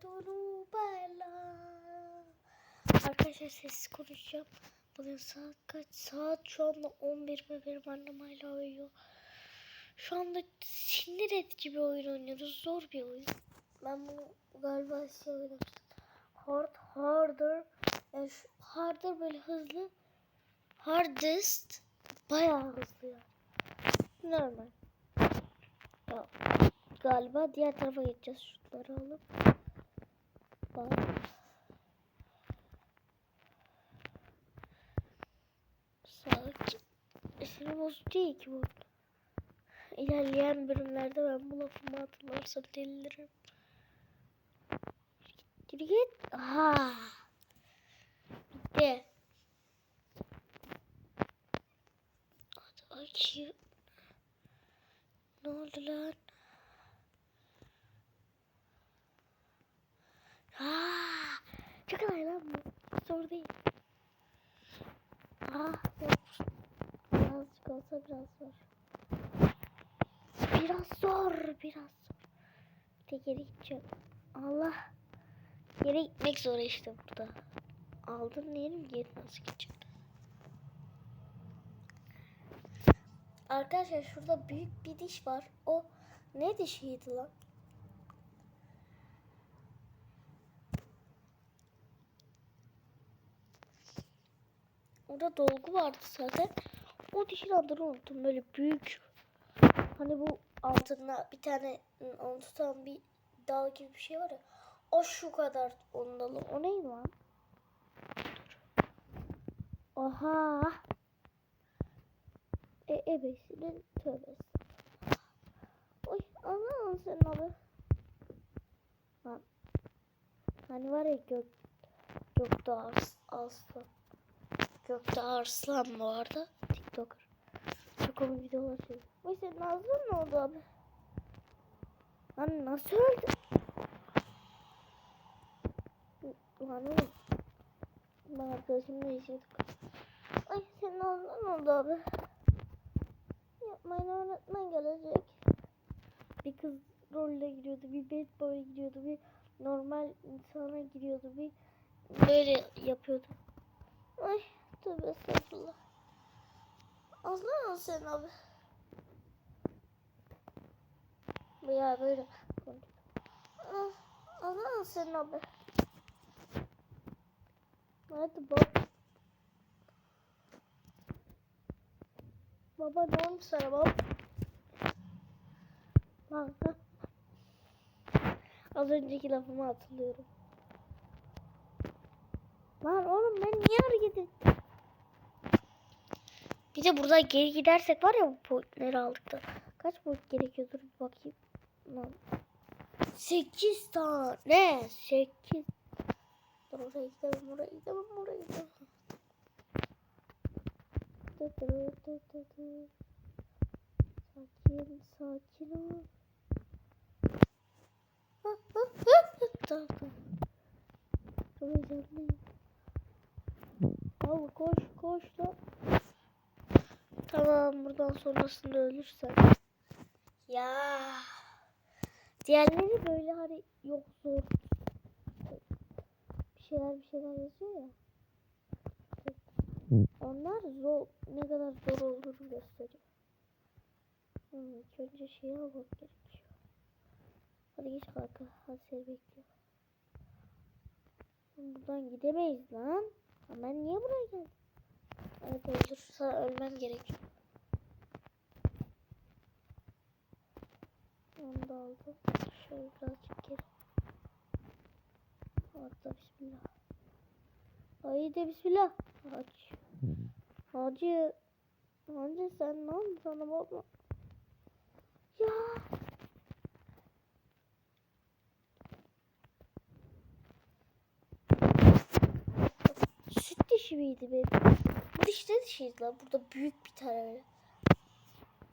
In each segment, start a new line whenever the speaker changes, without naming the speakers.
tu bella. Arkadaşlar sessiz konuşacağım. Bugün saat kaç? Saat şu anda 11 ve benim annem hala uyuyor. Şu anda sinir edici bir oyun oynuyoruz. Zor bir oyun. Ben bunu galiba şey oynamıştım. Hard, harder. Yani şu harder böyle hızlı. Hardest bayağı hızlı yani. Normal. Ya, galiba diğer tarafa geçeceğiz. Şutları alıp. Bak. Sakin. Sinir bozucu değil ki bu. İlerleyen bölümlerde ben bu lafımı hatırlarsam deliririm. Yürü git. Aha. Bitti. Hadi açayım. Ne oldu lan? Çok kolay lan bu. Zor değil. Aa, yok. Birazcık olsa biraz zor. Biraz zor, biraz zor. Bir de geri gideceğim. Allah. Geri gitmek zor işte burada. Aldın diyelim geri nasıl gideceğim? Arkadaşlar şurada büyük bir diş var. O ne dişiydi lan? Orada dolgu vardı zaten. O dişin adını unuttum. Böyle büyük. Hani bu altında bir tane ıı, onu tutan bir dal gibi bir şey var ya. O şu kadar onun dalı. O neydi lan? Oha. E, ebesinin tövbesi. Oy Allah'ım sen abi. Lan. Hani var ya gök gökte aslan. Gökte arslan vardı. TikToker. Çok komik videolar çekiyor. Oy senin ağzın ne oldu abi? Lan nasıl öldü? Lan oğlum. Ben arkadaşımla yaşadık. Ay senin ağzın ne oldu abi? Yapmayın öğretmen gelecek. Bir kız rolle giriyordu, bir bad boy giriyordu, bir normal insana giriyordu, bir böyle yapıyordu. Ay tövbe estağfurullah. Allah sen abi. Ya böyle. Ah, Allah sen abi. Hadi bak. Baba ne olmuş sana baba? Lan. Az önceki lafımı hatırlıyorum. Lan oğlum ben niye hareket ettim? De buradan geri gidersek var ya bu boyutları aldık da. Kaç boyut gerekiyordur bir bakayım. Lan. 8 tane. 8. Dur oraya gidemem, oraya gidemem, oraya gidemem. Dı dı dı dı dı. Sakin, sakin ol. Tamam, tamam. Heyecanlıyım. Al koş, koş da. Tamam, buradan sonrasında ölürsen. Ya. Diğerleri böyle hani yok zor. Bir şeyler bir şeyler yazıyor ya. Onlar zor, ne kadar zor olduğunu gösteriyor. Hmm, ilk önce şeyi almak gerekiyor. Hadi geç kanka, hadi seni bekliyorum. Buradan gidemeyiz lan. Ha, Ben niye buraya geldim? Öldür, sana ölmen gerekiyor. Onu da aldım. Şöyle birazcık geri. Hatta bismillah. Haydi bismillah. Aç. Hacı. Hacı sen ne oldu sana baba? Ya. Süt dişi miydi benim? Bu diş ne dişiydi lan? Burada büyük bir tane öyle.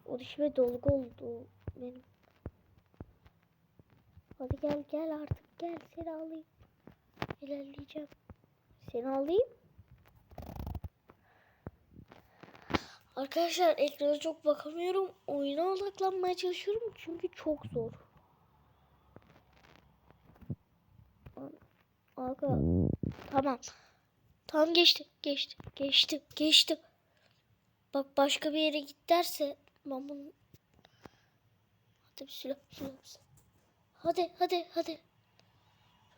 O dişime dolgu oldu benim. Hadi gel gel artık gel seni alayım. İlerleyeceğim. Seni alayım. Arkadaşlar ekrana çok bakamıyorum. Oyuna odaklanmaya çalışıyorum çünkü çok zor. Aga. Tamam. Tamam geçti. Geçti. Geçti. Geçti. Bak başka bir yere git derse ben. Hadi bir silah, silah, silah. Hadi hadi hadi.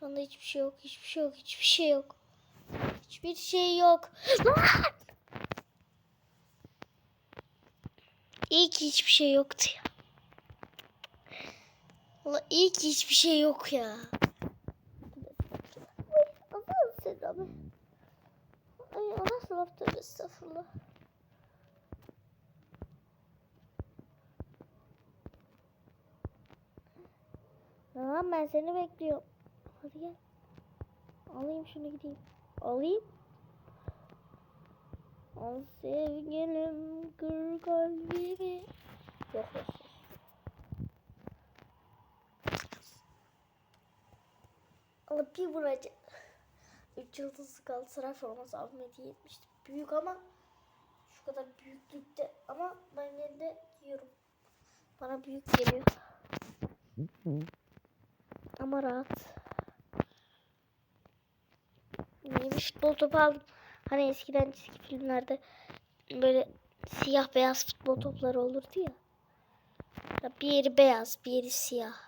Şu anda hiçbir şey yok. Hiçbir şey yok. Hiçbir şey yok. Hiçbir şey yok. İyi ki hiçbir şey yoktu ya. Valla iyi ki hiçbir şey yok ya. Allah'ım sen abi. Ay Allah sınıf tövbe estağfurullah. Tamam ben seni bekliyorum. Hadi gel. Alayım şunu gideyim. Alayım. Al sevgilim kır kalbimi. Yok yok. Bir vuracak. Üç yıldızlı Galatasaray forması abime hediye etmiştim. Büyük ama şu kadar büyüklükte ama ben yine de giyiyorum. Bana büyük geliyor. Ama rahat. Bir futbol topu aldım. Hani eskiden çizgi filmlerde böyle siyah beyaz futbol topları olurdu. Ya Bir yeri beyaz, bir yeri siyah.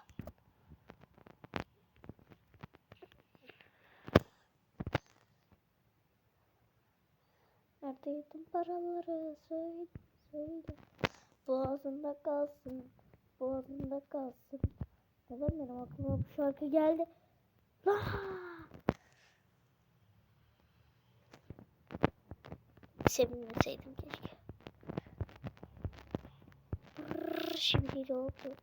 Nerede yedin paraları söyle söyle. Boğazında kalsın, boğazında kalsın. Neden benim aklıma bu şarkı geldi? Ah! Sevinmeseydim keşke. Brrr, Şimdi oldu.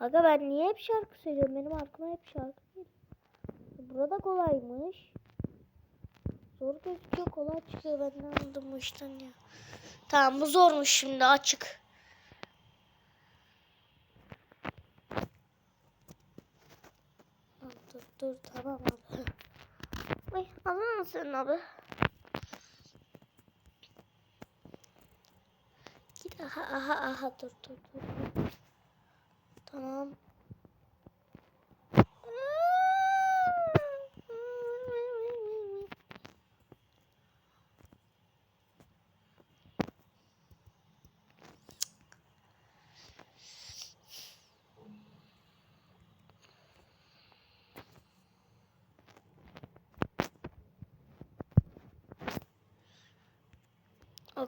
Aga ben niye hep şarkı söylüyorum? Benim aklıma hep şarkı geliyor. Burada kolaymış. Zor gözüküyor kolay çıkıyor. Ben ne anladım bu ya. Tamam bu zormuş şimdi açık. Dur dur tamam abi. Ay alır mısın abi? Git aha aha aha dur dur. dur. Tamam.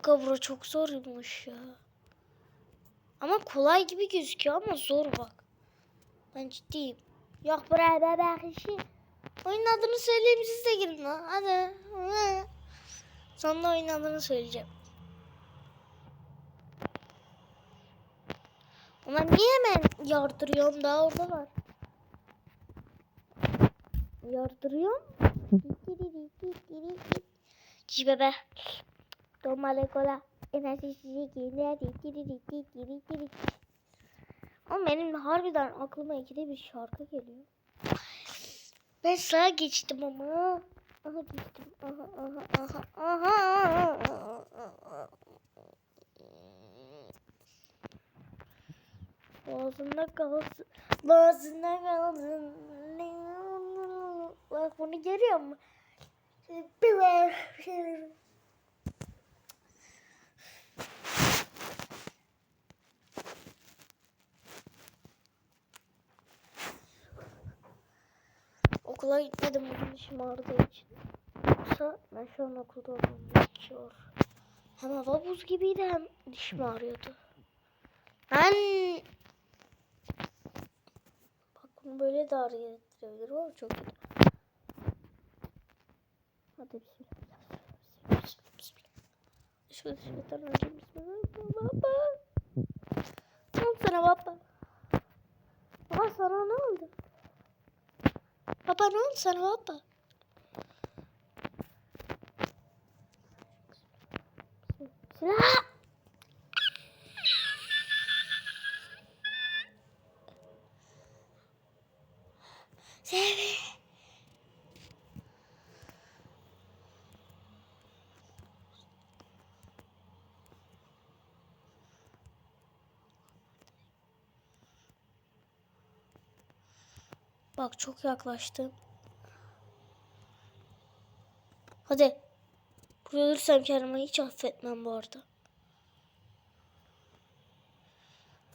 Bura çok zormuş ya. Ama kolay gibi gözüküyor ama zor bak. Ben ciddiyim. Yok buraya bebek işi. Oyunun adını söyleyeyim siz de girin lan. Hadi. Sonra oyunun adını söyleyeceğim. Ona niye hemen yardırıyorum daha orada var. Yardırıyorum. Cici bebe. Tomale cola. Enerji Ama benim harbiden aklıma ikide bir şarkı geliyor. Ben sağa geçtim ama. Aha geçtim. Aha aha aha aha. Boğazında kalsın. Boğazında kalsın. Bak bunu görüyor musun? Okula gitmedim bugün işim ağrıdığı için. Yoksa ben şu an okulda olmam gerekiyor. Hem hava buz gibiydi hem dişim ağrıyordu. Ben... Bak bunu böyle de ağrı getirebilir ama çok kötü. Hadi bismillah. Şöyle şeytan önce bismillah. Baba. Oldu sana baba? Baba sana ne oldu? Baba ne oldu sana baba? Silah. Bak çok yaklaştım. Hadi. Burada ölürsem kendimi hiç affetmem bu arada.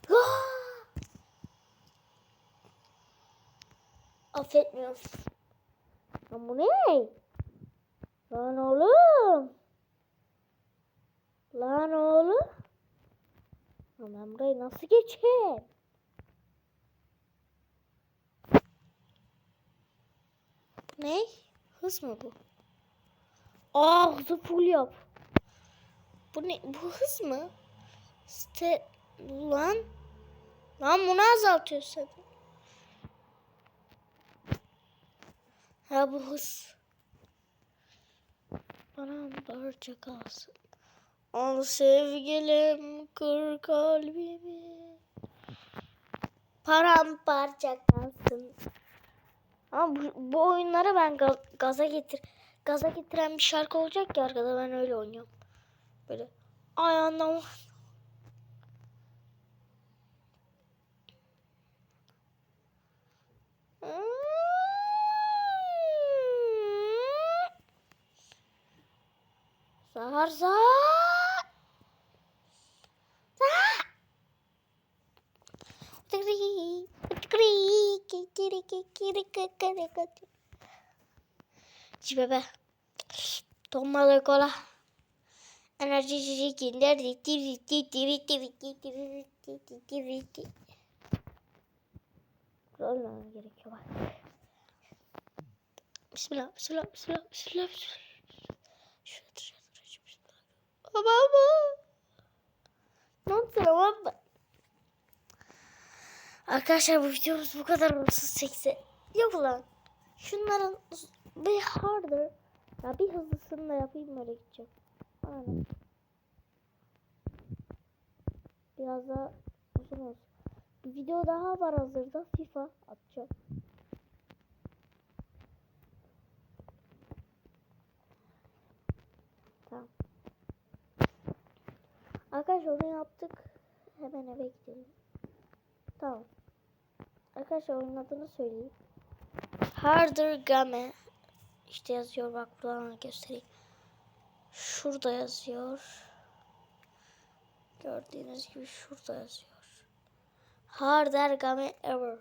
Ah! Affetmiyorum. Lan bu ne? Lan oğlum. Lan oğlum. Lan ben nasıl geçeyim? Ne? Hız mı bu? Aa hızı full yap. Bu ne? Bu hız mı? Ste lan. Lan bunu azaltıyorsun. Ha bu hız. Bana barca kalsın. Al sevgilim kır kalbimi. Paramparça kalsın. Ama bu, bu oyunlara ben ga- gaza getir gaza getiren bir şarkı olacak ya arkada ben öyle oynuyorum. Böyle ayağından Zahar zahar. Kikiri. Cibebe. Tommalı kola. Enerji içecekler. Rollamam gerekiyor bak. Bismillah, bismillah, bismillah, bismillah, bismillah. Şuraya dur, şuraya dur. Ama ama. Ne yaptın ama? Arkadaşlar bu videomuz bu kadar olsun çekse. Yok lan. Şunların bir harder. Ya bir hızlısını da yapayım böyle gideceğim. Aynen. Biraz daha uzun olsun. Bir video daha var hazırda. FIFA atacağım. Tamam. Arkadaşlar onu yaptık. Hemen eve gidelim. Tamam. Arkadaşlar oyunun adını söyleyeyim. Harder Game. İşte yazıyor bak buradan göstereyim. Şurada yazıyor. Gördüğünüz gibi şurada yazıyor. Harder Game Ever.